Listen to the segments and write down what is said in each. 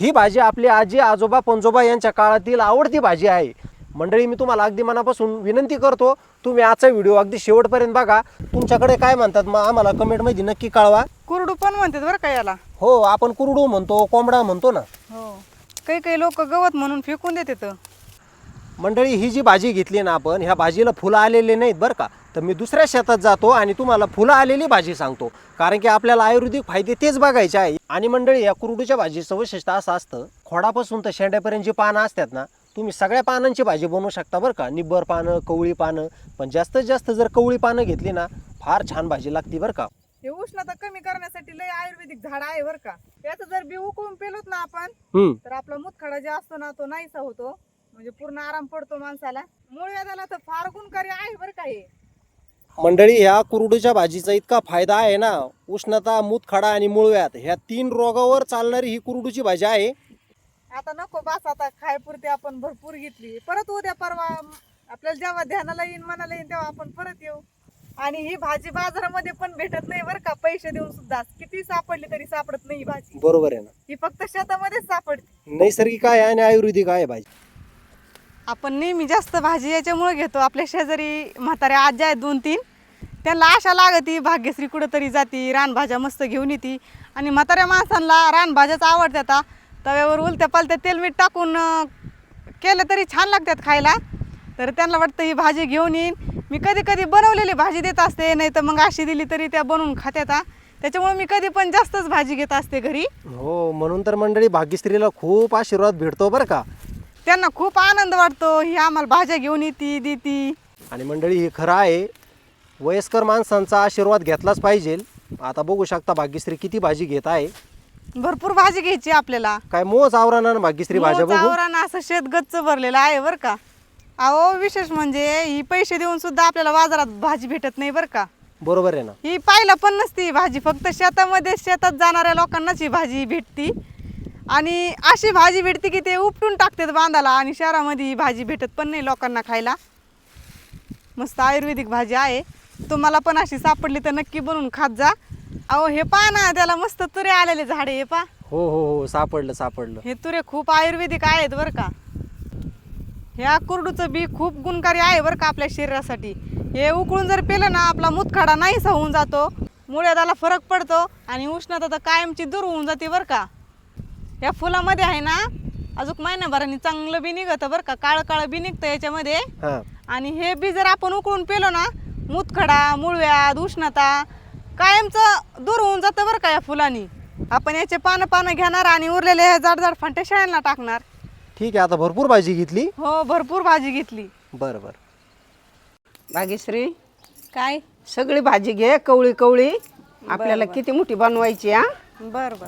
ही भाजी आपली आजी आजोबा पंजोबा यांच्या काळातील आवडती भाजी आहे. मंडळी मी तुम्हाला अगदी मनापासून विनंती करतो तुम्ही आजचा व्हिडिओ अगदी शेवटपर्यंत बघा. तुमच्याकडे काय म्हणतात मग आम्हाला कमेंटमध्ये नक्की कळवा. कुरडू पण म्हणतात बरं का याला. हो आपण कुरडू म्हणतो कोंबडा म्हणतो ना. हो. काही काही लोक गवत म्हणून फेकून देतात. मंडळी ही जी भाजी घेतली ना आपण ह्या भाजीला फुलं आलेले नाहीत बरं का. तर मी दुसऱ्या शेतात जातो आणि तुम्हाला फुलं आलेली भाजी सांगतो. कारण की आपल्याला आयुर्वेदिक फायदे तेच बघायचे आहे. आणि मंडळी या कुरडूच्या भाजीचं वैशिष्ट्य असं असतं खोडापासून तर शेंड्यापर्यंत जी पानं असतात ना तुम्ही सगळ्या पानांची भाजी बनवू शकता बरं का. निब्बर पानं कवळी पानं पण जास्तीत जास्त जर कवळी पानं घेतली ना फार छान भाजी लागते बरं का. हे उष्णता कमी करण्यासाठी लय आयुर्वेदिक झाड आहे बरं का. याचं जर बी उकळून पेलोत ना आपण तर आपला मुतखडा जे असतो ना तो नाहीसा होतो. म्हणजे पूर्ण आराम पडतो माणसाला. मूळ व्याधाला तर फार गुणकारी आहे बरं का हे. मंडळी ह्या कुरडूच्या भाजीचा इतका फायदा आहे ना उष्णता मूतखडा आणि मुळव्यात ह्या तीन रोगावर चालणारी ही कुरडूची भाजी आहे. आता नको बस आता खायपुरती आपण भरपूर घेतली. परत उद्या परवा आपल्याला जेव्हा ध्यानाला येईन मनाला येईन तेव्हा आपण परत येऊ. आणि ही भाजी बाजारामध्ये पण भेटत नाही बरं का पैसे देऊन सुद्धा. किती सापडली तरी सापडत नाही ही भाजी. बरोबर आहे ना. ही फक्त शेतामध्येच सापडते. नैसर्गिक आहे आणि आयुर्वेदिक आहे भाजी. आपण नेहमी जास्त भाजी याच्यामुळे घेतो. आपल्या शेजारी म्हाताऱ्या आज्या आहेत दोन तीन त्यांना आशा लागती भाग्यश्री कुठंतरी जाती रानभाज्या मस्त घेऊन येते. आणि म्हाताऱ्या माणसांना रानभाज्याच आवडतात. तव्यावर उलत्या पालत्या तेलमीठ टाकून केलं तरी छान लागतात खायला. तर त्यांना वाटतं ही भाजी घेऊन येईन. मी कधी कधी बनवलेली भाजी देत असते नाही तर मग अशी दिली तरी त्या बनवून खात्यात. त्याच्यामुळे मी कधी पण जास्तच भाजी घेत असते घरी. हो म्हणून तर मंडळी भाग्यश्रीला खूप आशीर्वाद भेटतो बरं का. त्यांना खूप आनंद वाटतो ही आम्हाला भाज्या घेऊन येते देती. आणि मंडळी हे खरं आहे वयस्कर माणसांचा आशीर्वाद घेतलाच पाहिजे. आता बघू शकता भाग्यश्री किती भाजी घेत आहे. भरपूर भाजी घ्यायची आपल्याला. काय मोज आवराना भाग्यश्री भाज्या बघू. असं शेत गच्च भरलेलं आहे बरं का. अहो विशेष म्हणजे ही पैसे देऊन सुद्धा आपल्याला बाजारात भाजी भेटत नाही बरं का. बरोबर आहे ना. ही पाहिलं पण नसती ही भाजी. फक्त शेतामध्ये शेतात जाणाऱ्या लोकांनाच ही भाजी भेटती. आणि अशी भाजी भेटते की ते उपटून टाकतात बांधाला आणि शहरामध्ये ही भाजी भेटत पण नाही लोकांना खायला. मस्त आयुर्वेदिक भाजी आहे. तुम्हाला पण अशी सापडली तर नक्की बनवून खात जा. अहो हे पहा ना त्याला मस्त तुरे आलेले झाडे हे पहा. हो हो हो सापडलं सापडलं. हे तुरे खूप आयुर्वेदिक आहेत बरं का. ह्या कुरडूचं बी खूप गुणकारी आहे बरं का आपल्या शरीरासाठी. हे उकळून जर पेलं ना आपला मुतखडा नाहीसा होऊन जातो. मुळ्यादाला फरक पडतो आणि उष्णता तर कायमची दूर होऊन जाते बरं का. या फुलामध्ये आहे ना अजून महिन्याभराने चांगलं बी निघतं बरं का काळं काळं बी निघतं याच्यामध्ये. हां. आणि हे बी जर आपण उकळून पेलो ना मुतखडा मुळव्याध उष्णता कायमचं दूर होऊन जातं बरं का या फुलांनी. आपण याचे पानं पानं घेणार आणि उरलेले हे जाड जाड फांटे शाळांना टाकणार. ठीक आहे आता भरपूर भाजी घेतली. हो भरपूर भाजी घेतली. बरं बरं. भाग्यश्री काय? सगळी भाजी घे कवळी कवळी. आपल्याला किती मोठी बनवायची हा? बर बर.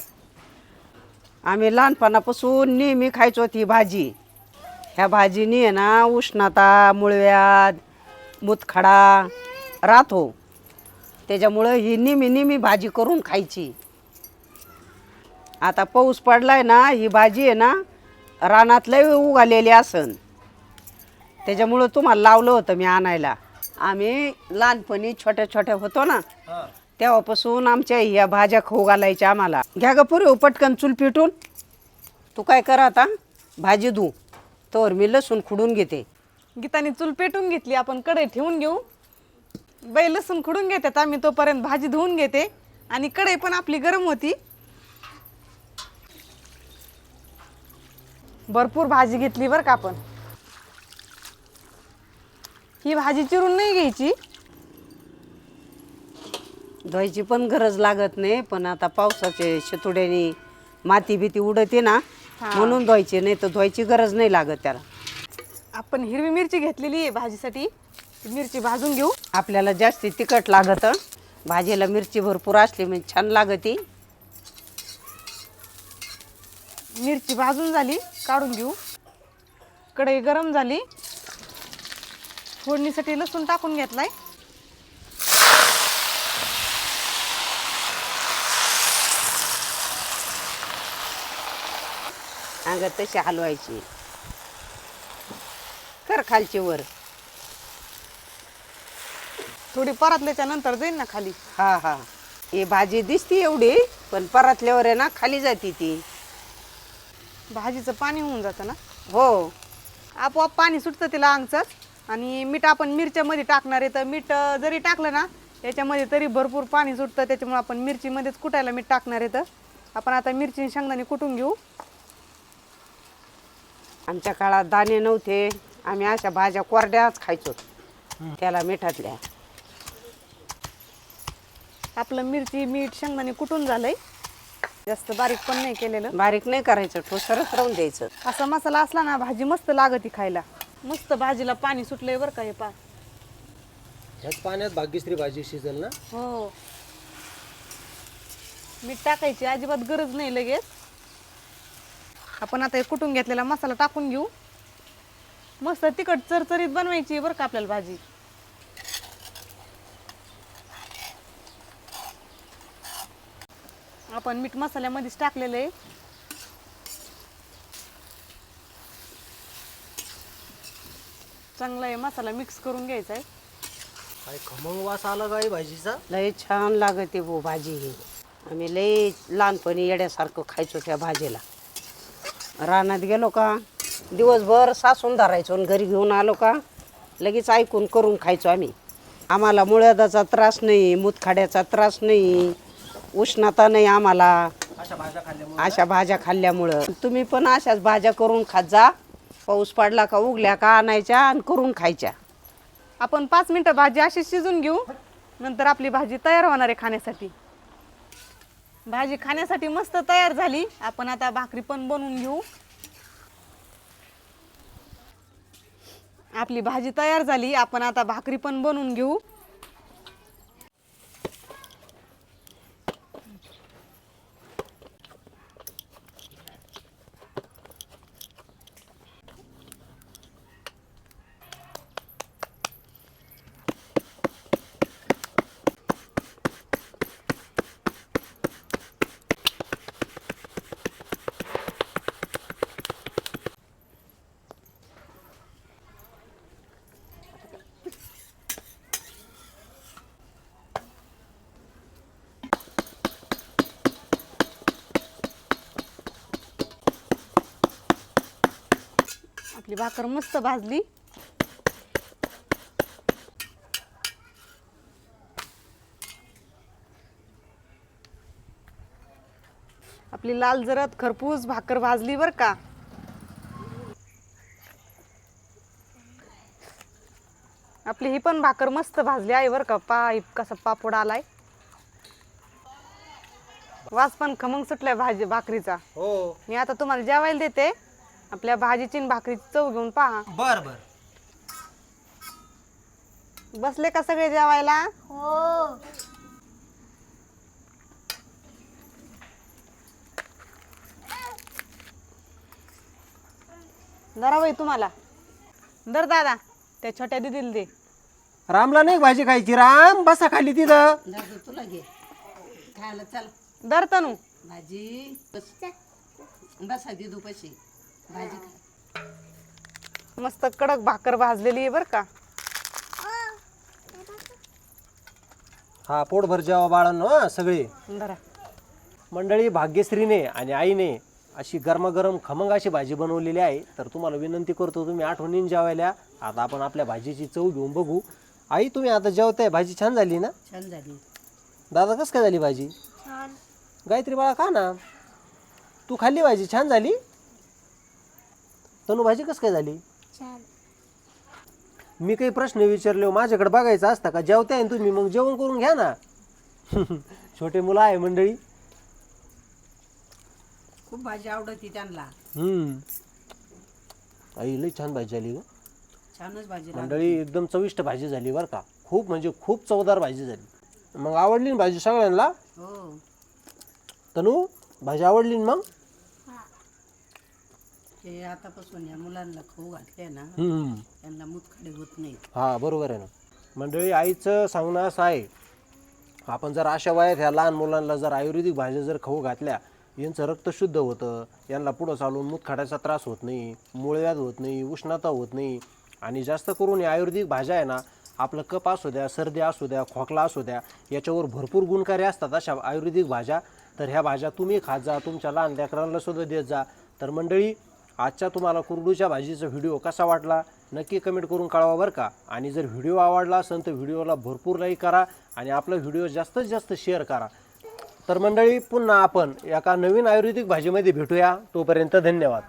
आम्ही लहानपणापासून नेहमी खायचो ती भाजी. ह्या भाजीनी आहे ना उष्णता मुळव्याध मुतखडा राहतो. त्याच्यामुळं ही नेहमी नेहमी भाजी करून खायची. आता पाऊस पडलाय ना ही भाजी आहे ना रानात लय उगालेली असन. त्याच्यामुळं तुम्हाला लावलं होतं मी आणायला. आम्ही लहानपणी छोट्या छोट्या होतो ना तेव्हापासून आमच्या ह्या भाज्या खाऊ घालायच्या आम्हाला. घ्या ग पुरे पटकन चूल पिटून. तू काय कर आता भाजी धू. तर मी लसूण खुडून घेते. गीताने चूल पेटून घेतली आपण कढई ठेवून घेऊ. बाई लसूण खुडून घेतात आम्ही तोपर्यंत भाजी धुवून घेते. आणि कढई पण आपली गरम होती. भरपूर भाजी घेतली बरं का आपण. ही भाजी चिरून नाही घ्यायची. धुवायची पण गरज लागत नाही पण आता पावसाचे शेतुड्याने माती भीती उडते ना म्हणून धुवायची नाही तर धुवायची गरज नाही लागत त्याला. आपण हिरवी मिरची घेतलेली आहे भाजीसाठी. मिरची भाजून घेऊ. आपल्याला जास्ती तिखट लागत. भाजीला मिरची भरपूर असली म्हणजे छान लागती. मिरची भाजून झाली काढून घेऊ. कढई गरम झाली. फोडणीसाठी लसूण टाकून घेतलाय. अंगात तशी हलवायची. कर खालची वर. थोडी परतल्याच्या नंतर जाईल ना खाली. हा हा. ही भाजी दिसती एवढी पण परतल्यावर आहे ना खाली जाती ती. भाजीचं पाणी होऊन जातं ना? हो. आपोआप पाणी सुटतं तिला अंगचंच आणि मीठ आपण मिरच्यामध्ये टाकणार आहे तर मीठ अं, जरी टाकलं ना याच्यामध्ये तरी भरपूर पाणी सुटतं. त्याच्यामुळे आपण मिरचीमध्येच कुटायला मीठ टाकणार आहे तर. आपण आता मिरची आणि शेंगदाणे कुटून घेऊ. आमच्या काळात दाणे नव्हते. आम्ही अशा भाज्या कोरड्याच खायचो. त्याला मिठातल्या. आपलं मिरची मीठ शेंगदाणे कुटून झालंय. जास्त बारीक पण नाही केलेलं. बारीक नाही करायचं ठोसरच राहून द्यायचं. असा मसाला असला ना भाजी मस्त लागती खायला. मस्त भाजीला पाणी सुटलंय बरं का हे पा. ह्याच पाण्यात भाग्यश्री भाजी शिजेल ना? हो. मीठ टाकायची अजिबात गरज नाही लगेच. आपण आता हे कुटून घेतलेला मसाला टाकून घेऊ. मस्त तिखट चरचरीत बनवायची बरं का आपल्याला भाजी. आपण मीठ मसाल्यामध्येच टाकलेलं आहे. चांगला आहे मसाला मिक्स करून घ्यायचा आहे. काय खमंग वास आला काय भाजीचा? लय छान लागते भो भाजी ही. आम्ही लय लहानपणी येड्यासारखं खायचो त्या भाजीला. रानात गेलो का दिवसभर सासून धरायचो आणि घरी घेऊन आलो का लगेच ऐकून करून खायचो आम्ही. आम्हाला मुळ्यादाचा त्रास नाही मुतखाड्याचा त्रास नाही. उष्णता नाही आम्हाला. अशा भाज्या खाल्ल्यामुळे? अशा भाज्या खाल्ल्यामुळं. तुम्ही पण अशाच भाज्या करून खात जा. पाऊस पडला का उगल्या का आणायच्या आणि करून खायच्या. आपण पाच मिनिटं भाजी अशी शिजून घेऊ. नंतर आपली भाजी तयार होणार आहे खाण्यासाठी. भाजी खाण्यासाठी मस्त तयार झाली. आपण आता भाकरी पण बनवून घेऊ. आपली भाजी तयार झाली. आपण आता भाकरी पण बनवून घेऊ. आपली भाकर मस्त भाजली. आपली लाल जरद खरपूस भाकर भाजली बर का. आपली ही पण भाकर मस्त भाजली आहे बर का. पा कसा पापड आलाय. वास पण खमंग सुटलाय भाजी भाकरीचा. हो. मी आता तुम्हाला जेवायला देते. आपल्या भाजीची आणि भाकरीची चव घेऊन पहा. बर बर. बसले का सगळे जेवायला? जरा बाई तुम्हाला. दर दादा त्या छोट्या दिदीला दे. रामला नाही भाजी खायची? राम बसा खाली तिथं. तुला घे. खायला चल. दर तनू. भाजी बस. बसा दिदू पशी. भाजी मस्त कडक भाकर भाजलेली आहे बरं का. हा पोटभर जेवा बाळांनो हा सगळे. मंडळी भाग्यश्रीने आणि आईने अशी गरमागरम खमंग अशी भाजी बनवलेली आहे. तर तुम्हाला विनंती करतो तुम्ही आठवणीन जेवायला. आता आपण आपल्या भाजीची चव घेऊन बघू. आई तुम्ही आता जेवताय? भाजी छान झाली ना? छान झाली. दादा कसं काय झाली भाजी? गायत्री बाळा का ना. तू खाल्ली भाजी? छान झाली? तनू भाजी कसं काय झाली? मी काही प्रश्न विचारले माझ्याकडे बघायचं असतं का? जेवताय ना तुम्ही मग जेवण करून घ्या ना. छोटे मुलं आहे मंडळी. खूप भाजी आवडती त्यांना. हम्म. आई लई छान भाजी झाली ग. छानच भाजी मंडळी एकदम चविष्ट भाजी झाली बरं का. खूप म्हणजे खूप चवदार भाजी झाली. मग आवडली ना भाजी सगळ्यांना? हो. तनू भाजी आवडली ना मग? हे आतापासून या मुलांना खाऊ घातले ना हम्म. त्यांना मुतखडे होत नाही हा बरोबर आहे ना. मंडळी आईचं सांगणं असं आहे आपण जर अशा वयात ह्या लहान मुलांना जर आयुर्वेदिक भाज्या जर खाऊ घातल्या यांचं रक्त शुद्ध होतं यांना पुढं चालून मुतखड्याचा त्रास होत नाही मूळव्याध होत नाही उष्णता होत नाही आणि जास्त करून या आयुर्वेदिक भाज्या आहे ना आपलं कप असू द्या सर्दी असू द्या खोकला असू द्या याच्यावर भरपूर गुणकारी असतात अशा आयुर्वेदिक भाज्या. तर ह्या भाज्या तुम्ही खात जा तुमच्या लहान लेकरांना सुद्धा देत जा. तर मंडळी आजच्या तुम्हाला कुरडूच्या भाजीचा व्हिडिओ कसा वाटला नक्की कमेंट करून कळवा बरं का. आणि जर व्हिडिओ आवडला असेल तर व्हिडिओला भरपूर लाईक करा आणि आपला व्हिडिओ जास्तीत जास्त शेअर करा. तर मंडळी पुन्हा आपण एका नवीन आयुर्वेदिक भाजीमध्ये भेटूया. तोपर्यंत धन्यवाद.